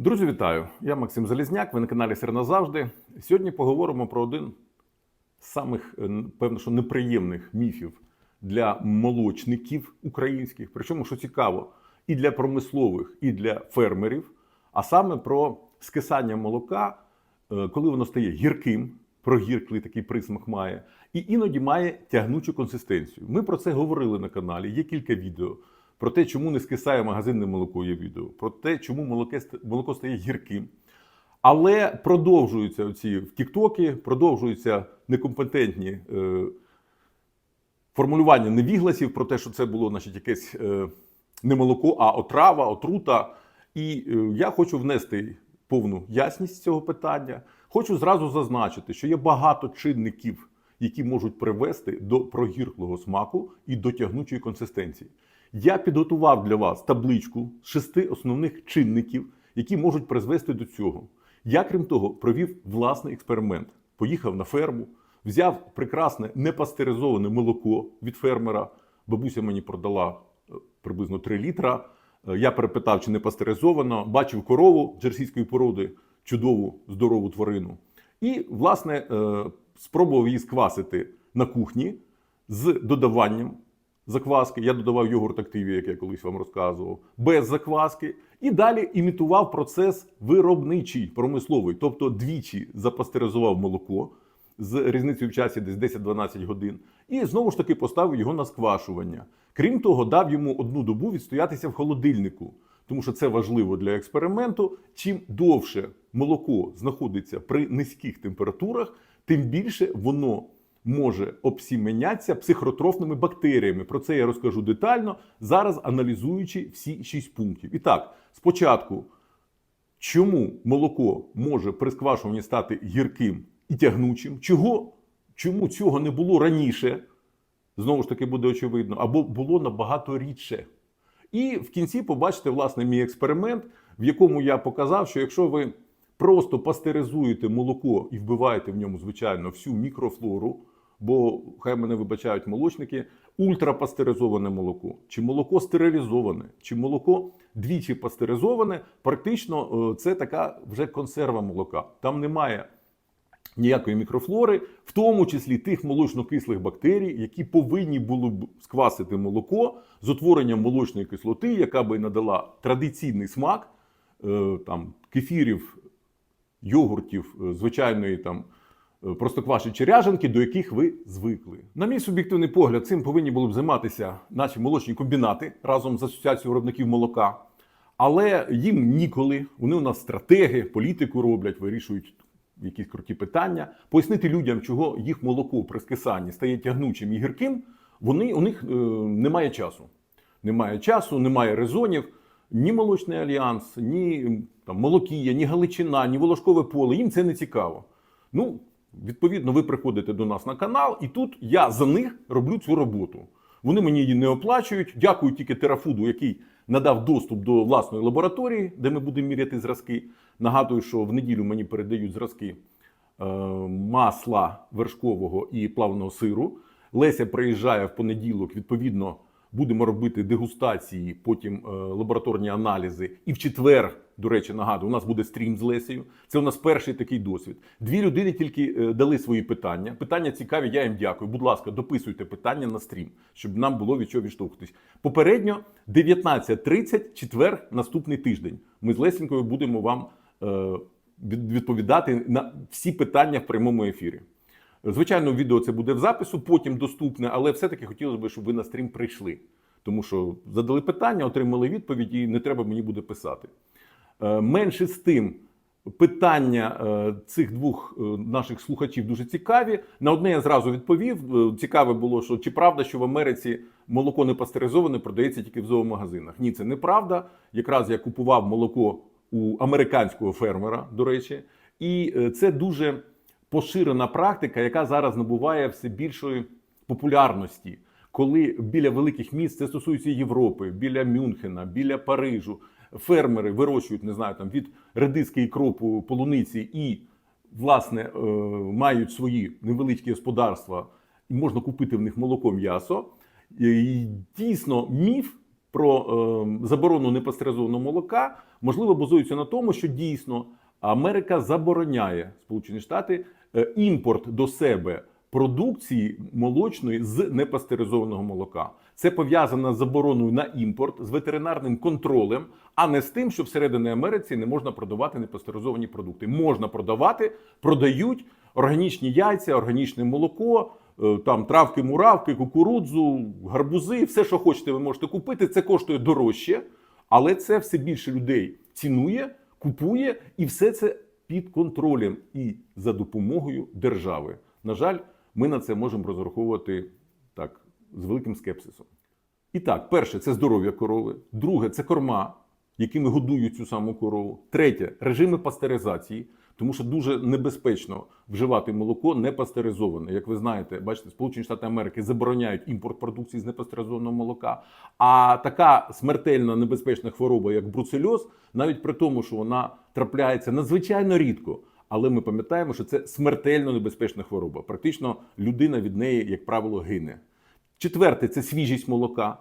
Друзі, вітаю! Я Максим Залізняк. Ви на каналі Сир назавжди. Сьогодні поговоримо про один з самих, е, певно, що неприємних міфів для молочників українських. Причому, що цікаво, і для промислових, і для фермерів, а саме про скисання молока, е, коли воно стає гірким, прогірклий такий присмак має, і іноді має тягнучу консистенцію. Ми про це говорили на каналі. Є кілька відео. Про те, чому не скисає магазинне молоко, є відео, про те, чому молоке, молоко стає гірким. Але продовжуються оці в Тіктокі, продовжуються некомпетентні е, формулювання невігласів про те, що це було значить, якесь е, не молоко, а отрава, отрута. І е, я хочу внести повну ясність цього питання. Хочу зразу зазначити, що є багато чинників, які можуть привести до прогірклого смаку і до тягнучої консистенції. Я підготував для вас табличку з шести основних чинників, які можуть призвести до цього. Я, крім того, провів власний експеримент. Поїхав на ферму, взяв прекрасне непастеризоване молоко від фермера. Бабуся мені продала е, приблизно 3 літра. Е, Я перепитав, чи не пастеризовано. Бачив корову джерсійської породи, чудову, здорову тварину. І, власне, е, спробував її сквасити на кухні з додаванням закваски. Я додавав йогурт активі, як я колись вам розказував, без закваски. І далі імітував процес виробничий, промисловий, тобто двічі запастеризував молоко з різницею в часі десь 10-12 годин, і знову ж таки поставив його на сквашування. Крім того, дав йому одну добу відстоятися в холодильнику, тому що це важливо для експерименту. Чим довше молоко знаходиться при низьких температурах, тим більше воно може обсіменятися психротрофними бактеріями. Про це я розкажу детально, зараз аналізуючи всі шість пунктів. І так, спочатку, чому молоко може при сквашуванні стати гірким і тягнучим? Чого? Чому цього не було раніше? Знову ж таки, буде очевидно, або було набагато рідше. І в кінці побачите, власне, мій експеримент, в якому я показав, що якщо ви просто пастеризуєте молоко і вбиваєте в ньому, звичайно, всю мікрофлору, бо хай мене вибачають молочники, ультрапастеризоване молоко, чи молоко стерилізоване, чи молоко двічі пастеризоване, практично е, це така вже консерва молока. Там немає ніякої мікрофлори, в тому числі тих молочно-кислих бактерій, які повинні були б сквасити молоко з утворенням молочної кислоти, яка би надала традиційний смак е, там, кефірів, йогуртів, е, звичайної там. Е, Простокваші чи ряженки, до яких ви звикли. На мій суб'єктивний погляд, цим повинні були б займатися наші молочні комбінати разом з асоціацією виробників молока. Але їм ніколи. Вони у нас стратеги, політику роблять, вирішують якісь круті питання. Пояснити людям, чого їх молоко при скисанні стає тягнучим і гірким. Вони у них е, немає часу. Немає часу, немає резонів. Ні молочний альянс, ні там, молокія, ні Галичина, ні Волошкове поле. Їм це не цікаво. Ну, відповідно, ви приходите до нас на канал, і тут я за них роблю цю роботу. Вони мені її не оплачують. Дякую тільки Терафуду, який надав доступ до власної лабораторії, де ми будемо міряти зразки. Нагадую, що в неділю мені передають зразки е, масла вершкового і плавного сиру. Леся приїжджає в понеділок. Відповідно, будемо робити дегустації, потім е, лабораторні аналізи. І в четвер, до речі, нагадую, у нас буде стрім з Лесею. Це у нас перший такий досвід. Дві людини тільки е, дали свої питання. Питання цікаві, я їм дякую. Будь ласка, дописуйте питання на стрім, щоб нам було від чого відштовхнутися. Попередньо 19.30, четвер, наступний тиждень. Ми з Лесінкою будемо вам е, відповідати на всі питання в прямому ефірі. Звичайно, відео це буде в запису, потім доступне, але все-таки хотілося б, щоб ви на стрім прийшли. Тому що задали питання, отримали відповідь, і не треба мені буде писати. Е, Менше з тим, питання е, цих двох е, наших слухачів дуже цікаві. На одне я зразу відповів. Цікаве було, що чи правда, що в Америці молоко не пастеризоване продається тільки в зоомагазинах. Ні, це неправда. Якраз я купував молоко у американського фермера, до речі, і це дуже поширена практика, яка зараз набуває все більшої популярності. Коли біля великих міст це стосується Європи, біля Мюнхена, біля Парижу, фермери вирощують, не знаю, там від редиски і кропу полуниці і, власне, е, мають свої невеличкі господарства, і можна купити в них молоко м'ясо. І дійсно, міф про е, заборону непастеризованого молока можливо базуються на тому, що дійсно Америка забороняє Сполучені Штати е, імпорт до себе продукції молочної з непастеризованого молока. Це пов'язано з забороною на імпорт, з ветеринарним контролем, а не з тим, що всередині Америці не можна продавати непастеризовані продукти. Можна продавати, продають органічні яйця, органічне молоко, е, там травки, муравки, кукурудзу, гарбузи, все, що хочете, ви можете купити. Це коштує дорожче, але це все більше людей цінує, купує, і все це під контролем і за допомогою держави. На жаль, ми на це можемо розраховувати з великим скепсисом. І так, перше це здоров'я корови. Друге це корма, якими годують цю саму корову. Третє режими пастеризації, тому що дуже небезпечно вживати молоко не пастеризоване. Як ви знаєте, бачите, Сполучені Штати Америки забороняють імпорт продукції з непастеризованого молока. А така смертельна небезпечна хвороба, як бруцельоз, навіть при тому, що вона трапляється надзвичайно рідко. Але ми пам'ятаємо, що це смертельно небезпечна хвороба. Практично людина від неї, як правило, гине. Четверте це свіжість молока.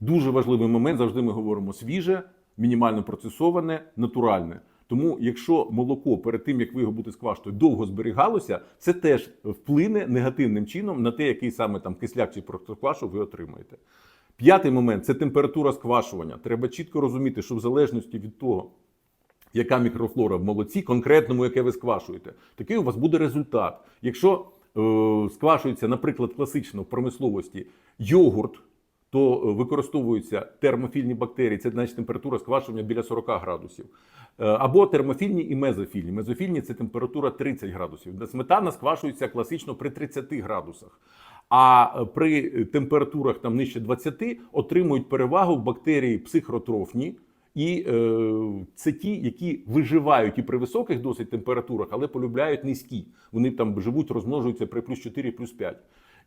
Дуже важливий момент. Завжди ми говоримо свіже, мінімально процесоване, натуральне. Тому, якщо молоко перед тим, як ви його будете сквашувати, довго зберігалося, це теж вплине негативним чином на те, який саме там кисляк чи простоквашу ви отримаєте. П'ятий момент це температура сквашування. Треба чітко розуміти, що в залежності від того, яка мікрофлора в молоці, конкретному, яке ви сквашуєте, такий у вас буде результат. Якщо сквашується, наприклад, класично в промисловості йогурт, то е, використовуються термофільні бактерії, це значить температура сквашування біля 40 градусів. Е, Або термофільні і мезофільні. Мезофільні це температура 30 градусів. Сметана сквашується класично при 30 градусах. А е, при температурах там нижче 20 отримують перевагу бактерії психротрофні. І е, це ті, які виживають і при високих досить температурах, але полюбляють низькі. Вони там живуть, розмножуються при плюс 4, плюс 5.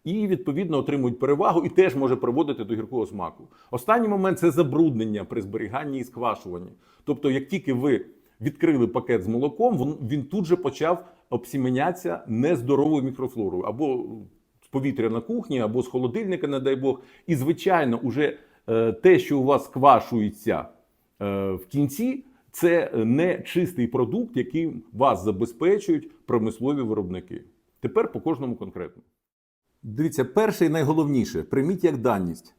І відповідно отримують перевагу і теж може приводити до гіркого смаку. Останній момент це забруднення при зберіганні і сквашуванні. Тобто, як тільки ви відкрили пакет з молоком, він, тут же почав обсіменятися нездоровою мікрофлорою або з повітря на кухні, або з холодильника, не дай Бог. І звичайно, уже е, те, що у вас сквашується в кінці, це не чистий продукт, яким вас забезпечують промислові виробники. Тепер по кожному конкретно. Дивіться, перше і найголовніше, прийміть як даність.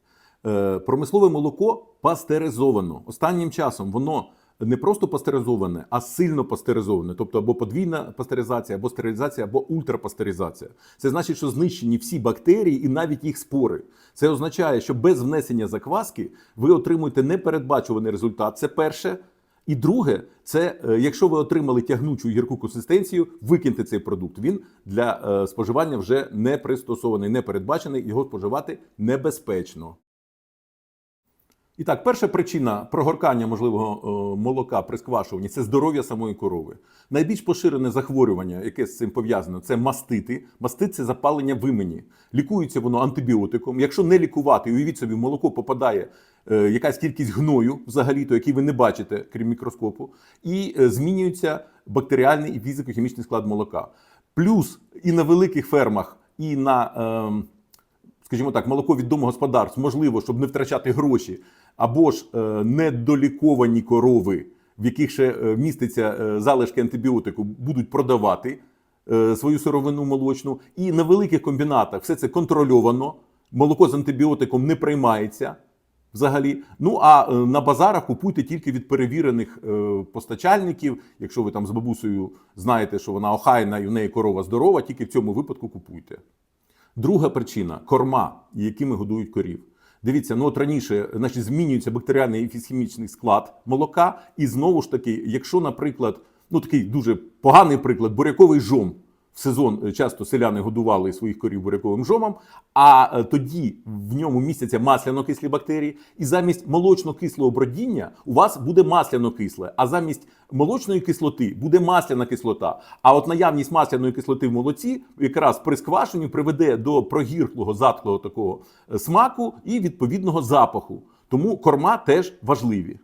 Е, Промислове молоко пастеризовано. Останнім часом воно не просто пастеризоване, а сильно пастеризоване, тобто або подвійна пастеризація, або стерилізація, або ультрапастеризація. Це значить, що знищені всі бактерії і навіть їх спори. Це означає, що без внесення закваски ви отримуєте непередбачуваний результат. Це перше. І друге, це е, якщо ви отримали тягнучу гірку консистенцію, викиньте цей продукт. Він для е, споживання вже не пристосований, не передбачений, його споживати небезпечно. І так, перша причина прогоркання можливого е, молока при сквашуванні це здоров'я самої корови. Найбільш поширене захворювання, яке з цим пов'язано, це мастити. Мастит це запалення вимені. Лікується воно антибіотиком. Якщо не лікувати, уявіть собі, в молоко попадає е, якась кількість гною, взагалі-то, який ви не бачите, крім мікроскопу, і е, змінюється бактеріальний і фізико-хімічний склад молока. Плюс і на великих фермах, і на. Е, скажімо так, молоко від домогосподарств, можливо, щоб не втрачати гроші, або ж е, недоліковані корови, в яких ще е, міститься е, залишки антибіотику, будуть продавати свою сировину молочну. І на великих комбінатах все це контрольовано, молоко з антибіотиком не приймається. Взагалі, ну а на базарах купуйте тільки від перевірених постачальників. Якщо ви там з бабусею знаєте, що вона охайна і в неї корова здорова, тільки в цьому випадку купуйте. Друга причина корма, якими годують корів. Дивіться, ну от раніше значить, змінюється бактеріальний і фізхімічний склад молока. І знову ж таки, якщо, наприклад, ну такий дуже поганий приклад, буряковий жом. В сезон е, часто селяни годували своїх корів буряковим жомом, а е, тоді в ньому містяться масляно-кислі бактерії, і замість молочно-кислого бродіння у вас буде масляно-кисле, а замість молочної кислоти буде масляна кислота. А от наявність масляної кислоти в молоці якраз при сквашенні приведе до прогірклого, затхлого такого е, смаку і відповідного запаху. Тому корма теж важливі.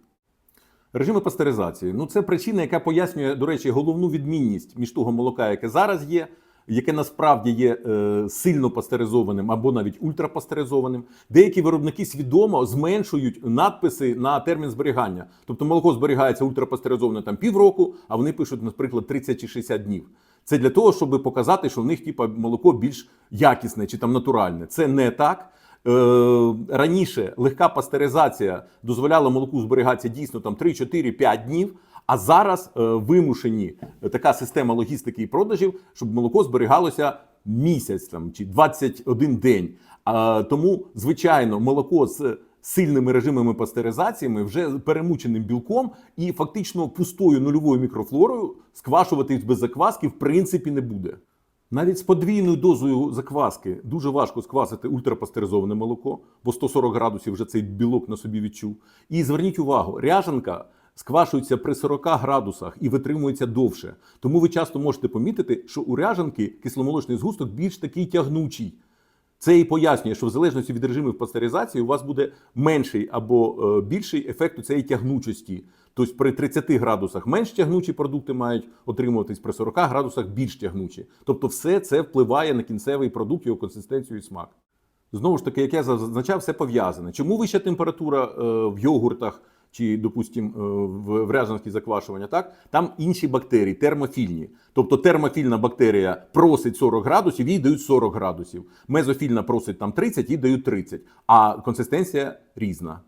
Режими пастеризації. Ну, це причина, яка пояснює, до речі, головну відмінність між того молока, яке зараз є, яке насправді є е, сильно пастеризованим або навіть ультрапастеризованим. Деякі виробники свідомо зменшують надписи на термін зберігання. Тобто молоко зберігається ультрапастеризоване там півроку, а вони пишуть, наприклад, 30 чи 60 днів. Це для того, щоб показати, що в них типа молоко більш якісне чи там натуральне. Це не так. Е, раніше легка пастеризація дозволяла молоку зберігатися дійсно там 3, 4, 5 днів. А зараз е, вимушені е, така система логістики і продажів, щоб молоко зберігалося місяць там чи 21 день. А, тому, звичайно, молоко з сильними режимами пастеризаціями вже перемученим білком і фактично пустою нульовою мікрофлорою сквашуватись без закваски в принципі не буде. Навіть з подвійною дозою закваски дуже важко сквасити ультрапастеризоване молоко, бо 140 градусів вже цей білок на собі відчув. І зверніть увагу, ряжанка сквашується при 40 градусах і витримується довше. Тому ви часто можете помітити, що у ряжанки кисломолочний згусток більш такий тягнучий. Це і пояснює, що в залежності від режимів пастеризації у вас буде менший або е, більший ефект у цієї тягнучості. Тобто при 30 градусах менш тягнучі продукти мають отримуватись, при 40 градусах більш тягнучі. Тобто, все це впливає на кінцевий продукт, його консистенцію і смак. Знову ж таки, як я зазначав, все пов'язане. Чому вища температура е, в йогуртах чи, допустимо, в, в ряжанські заквашування? Так там інші бактерії, термофільні. Тобто термофільна бактерія просить 40 градусів, їй дають 40 градусів. Мезофільна просить там 30, їй дають 30. А консистенція різна.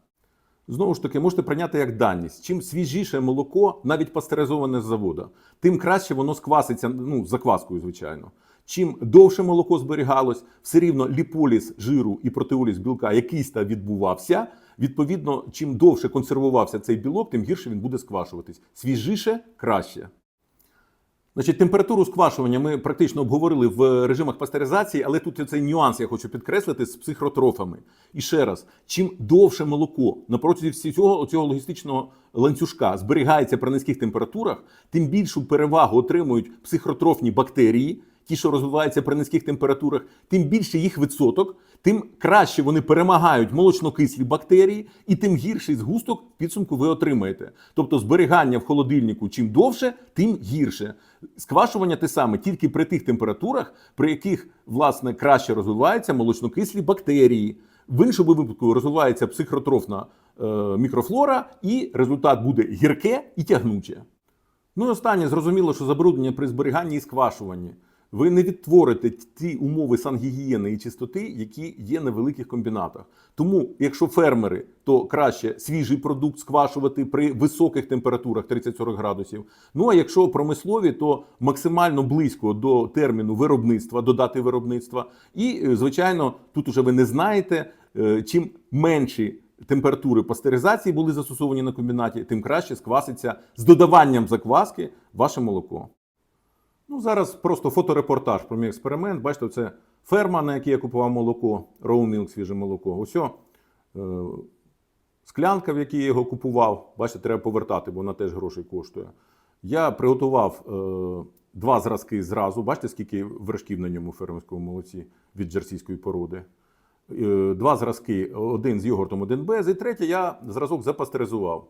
Знову ж таки, можете прийняти як даність. Чим свіжіше молоко, навіть пастеризоване з заводу, тим краще воно скваситься, ну, закваскою, звичайно. Чим довше молоко зберігалось, все рівно ліполіз жиру і протеоліз білка якийсь та відбувався. Відповідно, чим довше консервувався цей білок, тим гірше він буде сквашуватись. Свіжіше краще. Значить, температуру сквашування ми практично обговорили в режимах пастеризації, але тут цей нюанс я хочу підкреслити з психротрофами. І ще раз, чим довше молоко на протязі всього цього логістичного ланцюжка зберігається при низьких температурах, тим більшу перевагу отримують психротрофні бактерії, ті, що розвиваються при низьких температурах, тим більше їх відсоток, тим краще вони перемагають молочнокислі бактерії, і тим гірший згусток підсумку ви отримаєте. Тобто зберігання в холодильнику чим довше, тим гірше. Сквашування те саме тільки при тих температурах, при яких власне краще розвиваються молочнокислі бактерії. В іншому випадку розвивається психротрофна е, мікрофлора, і результат буде гірке і тягнуче. Ну і останнє зрозуміло, що забруднення при зберіганні і сквашуванні. Ви не відтворите ті умови сангігієни і чистоти, які є на великих комбінатах. Тому, якщо фермери, то краще свіжий продукт сквашувати при високих температурах 30-40 градусів. Ну а якщо промислові, то максимально близько до терміну виробництва, до дати виробництва. І, е, звичайно, тут уже ви не знаєте, е, чим менші температури пастеризації були застосовані на комбінаті, тим краще скваситься з додаванням закваски ваше молоко. Ну, зараз просто фоторепортаж про мій експеримент. Бачите, це ферма, на якій я купував молоко, Milk, свіже молоко. Ось е, склянка, в якій я його купував. Бачите, треба повертати, бо вона теж грошей коштує. Я приготував е, два зразки зразу. Бачите, скільки вершків на ньому фермерському молоці від джерсійської породи. Е, два зразки, один з йогуртом, один без. І третє, я зразок запастеризував.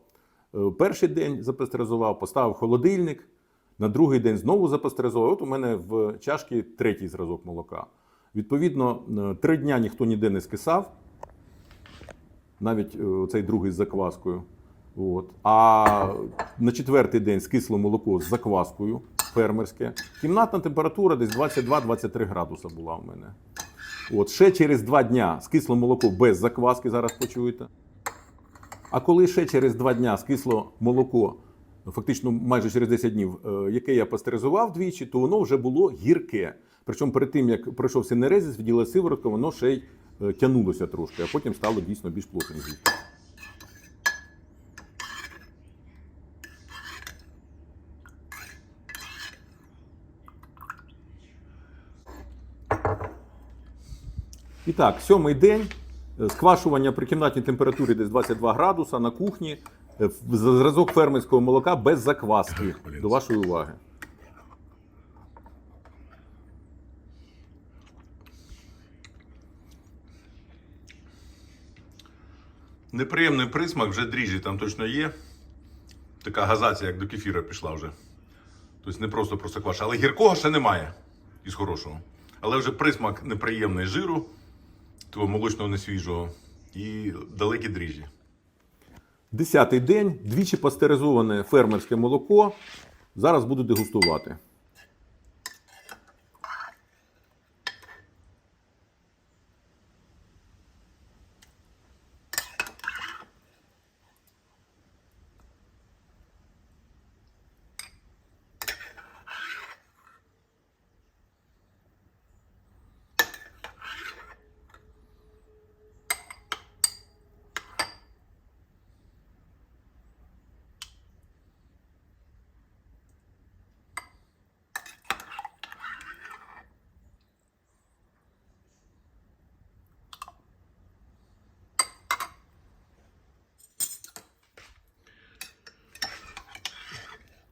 Е, перший день запастеризував, поставив холодильник. На другий день знову запастеризував. От у мене в чашці третій зразок молока. Відповідно, е, три дня ніхто ніде не скисав, навіть е, цей другий з закваскою. От. А на четвертий день скисло молоко з закваскою фермерське. Кімнатна температура десь 22-23 градуса була у мене. От ще через два дня скисло молоко без закваски, зараз почуєте. А коли ще через два дня скисло молоко, фактично майже через 10 днів, е, яке я пастеризував двічі, то воно вже було гірке. Причому перед тим, як пройшов синерезис, відділа сиворотка, воно ще й е, тянулося трошки, а потім стало дійсно більш плотним. І так, сьомий день. Е, Сквашування при кімнатній температурі десь 22 градуса на кухні. Е, Зразок фермерського молока без закваски. До вашої уваги. Неприємний присмак, вже дріжджі там точно є. Така газація, як до кефіра пішла вже. Тобто не просто просто кваша. Але гіркого ще немає. із хорошого. Але вже присмак неприємний жиру, того молочного несвіжого, і далекі дріжджі. Десятий день, двічі пастеризоване фермерське молоко. Зараз буду дегустувати.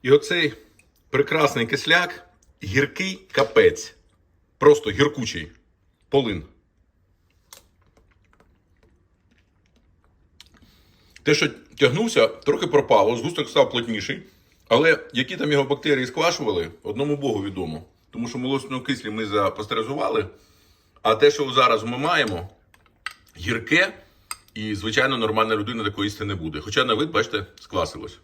І оцей прекрасний кисляк, гіркий капець. Просто гіркучий. Полин. Те, що тягнувся, трохи пропало, згусток став плотніший. Але які там його бактерії сквашували, одному Богу відомо. Тому що молочну кислі ми запастеризували, а те, що зараз ми маємо, гірке, і, звичайно, нормальна людина такої їсти не буде. Хоча на вид, бачите, сквасилось.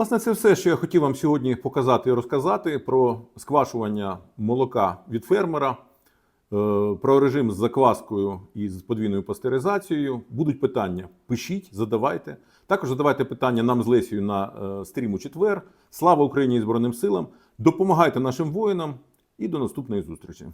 Власне, це все, що я хотів вам сьогодні показати і розказати про сквашування молока від фермера, е, про режим з закваскою і з подвійною пастеризацією. Будуть питання. Пишіть, задавайте. Також задавайте питання нам з Лесією на е, стріму четвер. Слава Україні і Збройним силам! Допомагайте нашим воїнам і до наступної зустрічі.